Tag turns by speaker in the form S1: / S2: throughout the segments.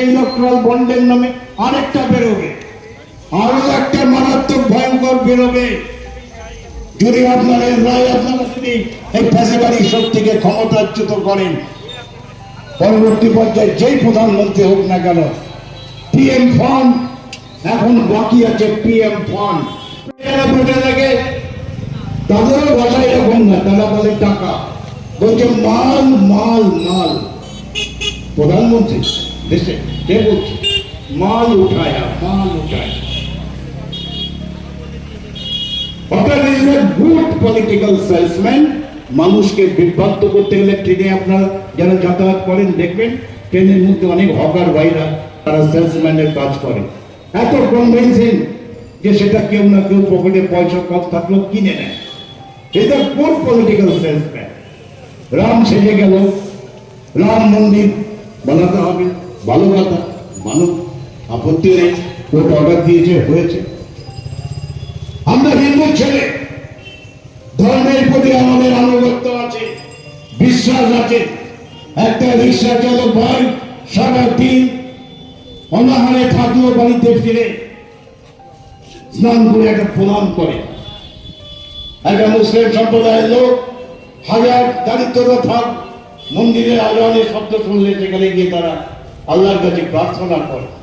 S1: থেকে ইলেকট্রাল বন্ডের নামে আরেকটা বেরোবে। আরও একটা মারাত্মক ভয়ঙ্কর বেরোবে। যদি আপনার রায় আপনারা যদি এই ফ্যাসিবাদী শক্তিকে ক্ষমতাচ্যুত করেন। পরবর্তী পর্যায়ে যেই প্রধানমন্ত্রী হোক না কেন পিএম ফান্ড এখন বাকি আছে পিএম ফান্ড ভোটে লাগে তাদেরও ভাষা এরকম না, তারা বলে টাকা। বলছে মাল মাল মাল। প্রধানমন্ত্রী, দেশে কে মাল উঠায়া মাল উঠায়া। অর্থাৎ is a good political salesman মানুষকে বিভ্রান্ত করতে গেলে ট্রেনে আপনারা যারা যাতায়াত করেন, দেখবেন, ট্রেনের মধ্যে অনেক হকার ভাইরা তারা সেলসম্যানের কাজ করে। এত কনভিনসিং যে সেটা কেউ না কেউ পকেটে পয়সা, কম থাকলেও কিনে নেয়। এটা কোন পলিটিক্যাল সেলসম্যান রাম সেজে গেল, রাম মন্দির বানাতে হবে। ভালো কথা মানুষ আপত্তি নেই কোর্ট অর্ডার দিয়েছে হয়েছে। আমরা হিন্দু ছেলে, ধর্মের প্রতি আমাদের আনুগত্য আছে, বিশ্বাস আছে। একটা রিক্সা চালক ভাই সারা দিন অনাহারে থাকলেও বাড়িতে ফিরে স্নান করে একটা প্রণাম করে। একটা মুসলিম সম্প্রদায়ের লোক হাজার দারিদ্রতা থাক মন্দিরে আজানের শব্দ শুনলে সেখানে গিয়ে তারা আল্লাহর কাছে প্রার্থনা করে।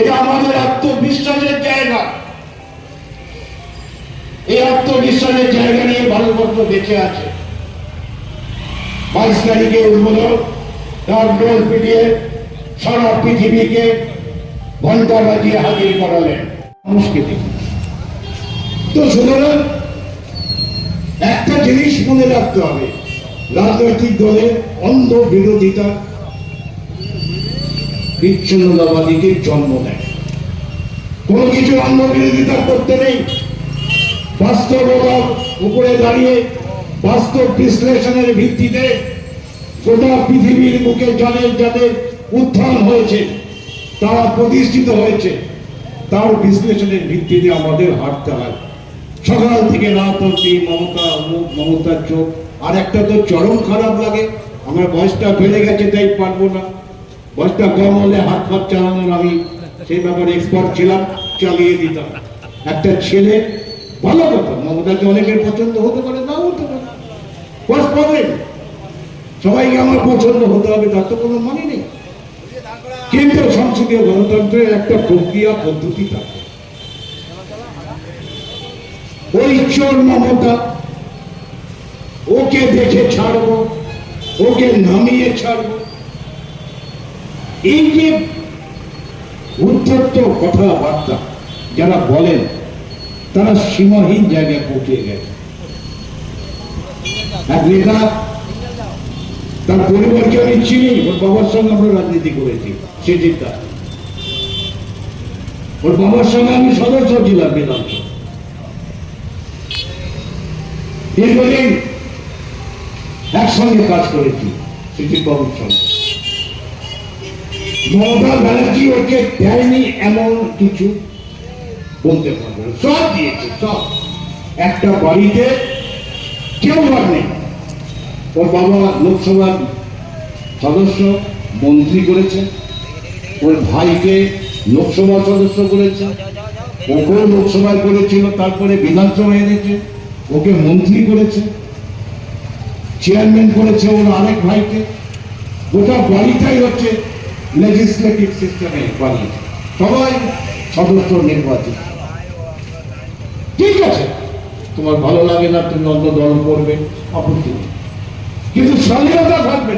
S1: এটা আমাদের আত্মবিশ্বাসের জায়গা। এই আত্মবিশ্বাসের জায়গা নিয়ে ভারতবর্ষ বেঁচে আছে। বাইশ তারিখে উদ্বোধন ডোল পিটিয়ে সারা পৃথিবীকে ঘণ্টা বাজিয়ে হাজির করালেন। সংস্কৃতি। তো সুতরাং একটা জিনিস মনে রাখতে হবে। রাজনৈতিক দলের অন্ধ বিরোধিতা বিচ্ছিন্নতাবাদীকে জন্ম দেয়। কোনো কিছু অন্ধ বিরোধিতা করতে নেই। বাস্তবতার উপরে দাঁড়িয়ে বাস্তব বিশ্লেষণের ভিত্তিতে গোটা পৃথিবীর বুকে যাদের যাদের উত্থান হয়েছে, তারা প্রতিষ্ঠিত হয়েছে, তার বিশ্লেষণের ভিত্তিতে আমাদের হাঁটতে হয়। সকাল থেকে রাত অব্দি মমতা, অমুক মমতার চোখ। আর একটা তো চরম খারাপ লাগে। আমার বয়সটা বেড়ে গেছে, তাই পারব না। বয়সটা কম হলে হাত ফাত চালানোর আমি সেই ব্যাপারে এক্সপার্ট ছিলাম, চালিয়ে দিতাম। একটা ছেলে ভালো কথা, মমতাকে অনেকের পছন্দ হতে পারে, নাও হতে পারে। সবাইকে আমার পছন্দ হতে হবে, তার তো কোনো মানে নেই। কিন্তু সংসদীয় গণতন্ত্রের একটা প্রক্রিয়া, পদ্ধতি থাকে। ওই চোর মমতা, ওকে দেখে ছাড়বো, ওকে নামিয়ে ছাড়বো এই যে উদ্ধত্ত কথাবার্তা যারা বলেন, তারা সীমাহীন জায়গায় পৌঁছে গেছে। এক নেতা তার পরিবারকে আমি চিনি, ওর বাবার সঙ্গে আমরা রাজনীতি করেছি, সে চিন্তা ওর বাবার সঙ্গে আমি সদস্য ছিলাম বেদান্ত। দীর্ঘদিন একসঙ্গে কাজ করেছি বাবুর সঙ্গে। মমতা ব্যানার্জি ওকে দেয়নি এমন কিছু বলতে পারবে না। সব দিয়েছে, সব। একটা বাড়িতে কেউ আর নেই। ওর বাবা লোকসভার সদস্য, মন্ত্রী করেছে ওর ভাইকে লোকসভা সদস্য করেছে। ওকেও লোকসভায় করেছিল, তারপরে বিধানসভায় এনেছে। ওকে মন্ত্রী করেছে। চেয়ারম্যান করেছে ওর আরেক ভাইকে। গোটা বাড়িটাই হচ্ছে লেজিসলেটিভ সিস্টেমে বাড়ি সবাই সদস্য নির্বাচিত। ঠিক আছে, তোমার ভালো লাগে না, তুমি অন্য দল করবে, আপত্তি কিন্তু স্বাধীনতা থাকবে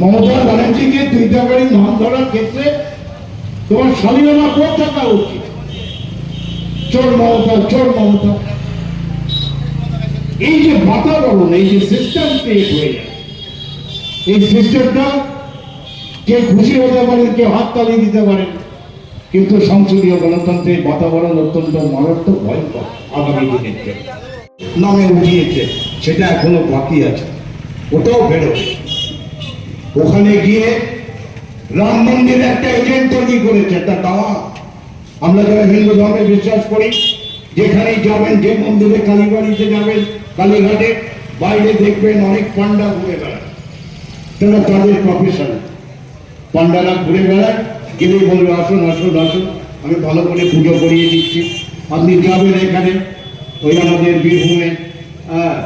S1: মমতা ব্যানার্জিকে দুইটা বাড়ি নাম ধরার ক্ষেত্রে তোমার স্বাধীনতা কোথ থাকা উচিত। চোর মমতা চোর মমতা। এই যে বাতাবরণ, এই যে সিস্টেম ক্রিয়েট হয়ে যায় এই সিস্টেমটা কে খুশি হতে পারেন কেউ হাততালি দিতে পারেন, কিন্তু সংসদীয় গণতন্ত্রের বাতাবরণ অত্যন্ত মারাত্মক, ভয়ঙ্কর আগামী দিনের জন্য। নামে উঠিয়েছে, সেটা এখনও বাকি আছে, ওটাও বেরোবে ওখানে গিয়ে রাম মন্দির একটা এজেন্ট তৈরি করেছে, একটা দাওয়া আমরা যারা হিন্দু ধর্মে বিশ্বাস করি, যেখানেই যাবেন যে মন্দিরে কালীবাড়িতে যাবেন, কালীঘাটে, বাইরে দেখবেন অনেক পান্ডা ঘুরে বেড়ায়। তারা তাদের প্রফেশন পান্ডারা ঘুরে বেড়ায় গেলে বলবে আসুন আসুন আসুন। আমি ভালো করে পুজো করিয়ে দিচ্ছি। আপনি যাবেন এখানে ওই আমাদের বীরভূমে। হ্যাঁ,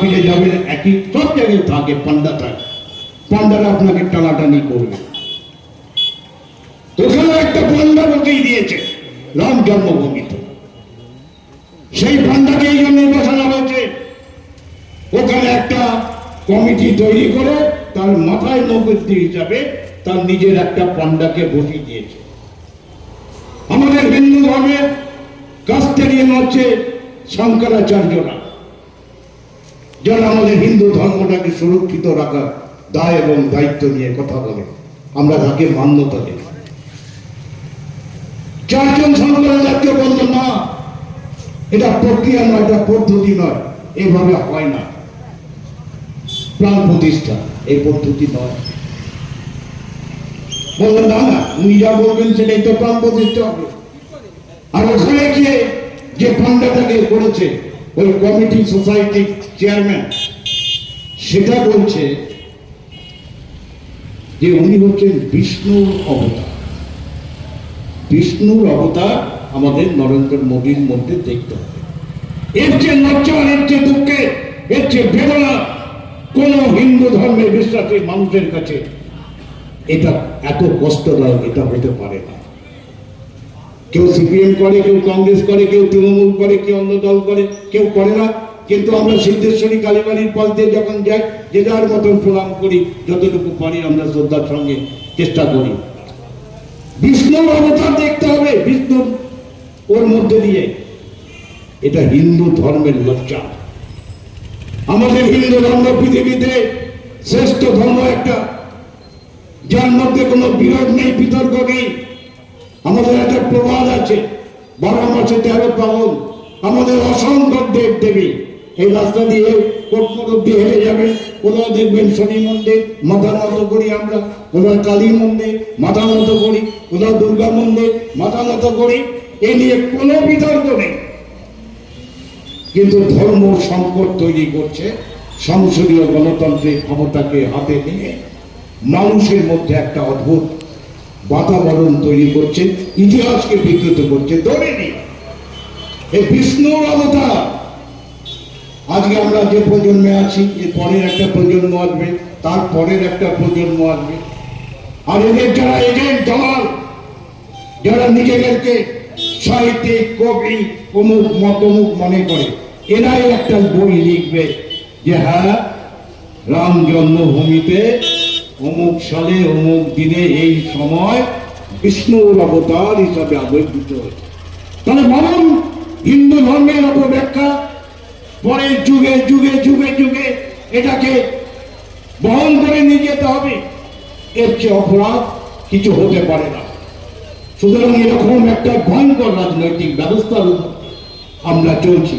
S1: ফিরে যাবেন একই সব জায়গায় থাকে পান্ডা থাকে। পান্ডারা আপনাকে টানাটানি করবে। ওখানে একটা পান্ডা বকেই দিয়েছে রাম জন্মভূমিতে সেই পান্ডাকে এই জন্য বসানো হয়েছে। ওখানে একটা কমিটি তৈরি করে তার মাথায় নৌকরি হিসাবে তার নিজের একটা পান্ডাকে বসিয়ে দিয়েছে। আমাদের হিন্দু ধর্মের কাস্টেরিয়ান হচ্ছে শঙ্করাচার্যরা, যারা আমাদের হিন্দু ধর্মটাকে সুরক্ষিত রাখার দায় এবং দায়িত্ব নিয়ে কথা বলে। আমরা তাকে মান্যতা দিই। চারজন শঙ্করাচার্য বলতো না, এটা প্রক্রিয়া নয়, এটা পদ্ধতি নয়। এভাবে হয় না। প্রাণ প্রতিষ্ঠা। এই পদ্ধতি নয়। বললেন না উনি যা বলবেন সেটাই তো প্রাণ প্রতিষ্ঠা হবে। আর ওখানে গিয়ে যে ফান্ডাটাকে করেছে, ওই কমিটি সোসাইটির চেয়ারম্যান, সেটা বলছে যে উনি হচ্ছেন বিষ্ণুর অবতার। বিষ্ণুর অবতার আমাদের নরেন্দ্র মোদীর মধ্যে দেখতে হবে। এর চেয়ে লজ্জার এর চেয়ে দুঃখের এর চেয়ে বেদনা কোন হিন্দু ধর্মের বিশ্বাসী মানুষের কাছে এটা এত কষ্টদায়ক এটা হতে পারে না। কেউ সিপিএম করে, কেউ কংগ্রেস করে, কেউ তৃণমূল করে, কেউ অন্য দল করে, কেউ করে না। কিন্তু আমরা সিদ্ধেশ্বরী কালীবাড়ির পথ দিয়ে যখন যাই, যে যার মতন প্রণাম করি, যতটুকু পারি আমরা শ্রদ্ধার সঙ্গে চেষ্টা করি। বিষ্ণুর অবতার দেখতে হবে বিষ্ণু ওর মধ্যে দিয়ে। এটা হিন্দু ধর্মের লজ্জা। আমাদের হিন্দু ধর্ম পৃথিবীতে শ্রেষ্ঠ ধর্ম একটা। যার মধ্যে কোনো বিরোধ নেই, বিতর্ক নেই। আমাদের একটা প্রবাদ আছে, বারো মাসে তেরো পাবন আমাদের অসংখ্য দেব দেবী এই রাস্তা দিয়ে অব্দি হেরে যাবেন কোথাও দেখবেন শনি মন্দির, মাথা নত করি আমরা। কোথাও কালী মন্দির, মাথা নত করি। কোথাও দুর্গা মন্দির, মাথা নত করি। এ নিয়ে কোনো বিতর্ক নেই। কিন্তু ধর্ম সংকট তৈরি করছে, সংসদীয় গণতান্ত্রিক ক্ষমতাকে হাতে নিয়ে মানুষের মধ্যে একটা অদ্ভুত বাতাবরণ তৈরি করছে, ইতিহাসকে বিকৃত করছে, ধরে নিন এই বিষ্ণুর অবতার। আজকে আমরা যে প্রজন্মে আছি, এর পরের একটা প্রজন্ম আসবে, তার পরের একটা প্রজন্ম আসবে। আর এদের যারা এজেন্ট দলাল যারা নিজেদেরকে সাহিত্যিক কবি অমুক মতমুক মনে করে। এরাই একটা বই লিখবে যে হ্যাঁ রাম জন্মভূমিতে অমুক সালে, অমুক দিনে এই সময় বিষ্ণুর অবতার হিসাবে আবির্ভূত হয়েছে। তাহলে ভাবুন হিন্দু ধর্মের অপব্যাখ্যা, পরের যুগে যুগে যুগে যুগে এটাকে বহন করে নিয়ে যেতে হবে। এর চেয়ে অপরাধ কিছু হতে পারে না। সুতরাং এরকম একটা ভয়ঙ্কর রাজনৈতিক ব্যবস্থার আমরা চলছি।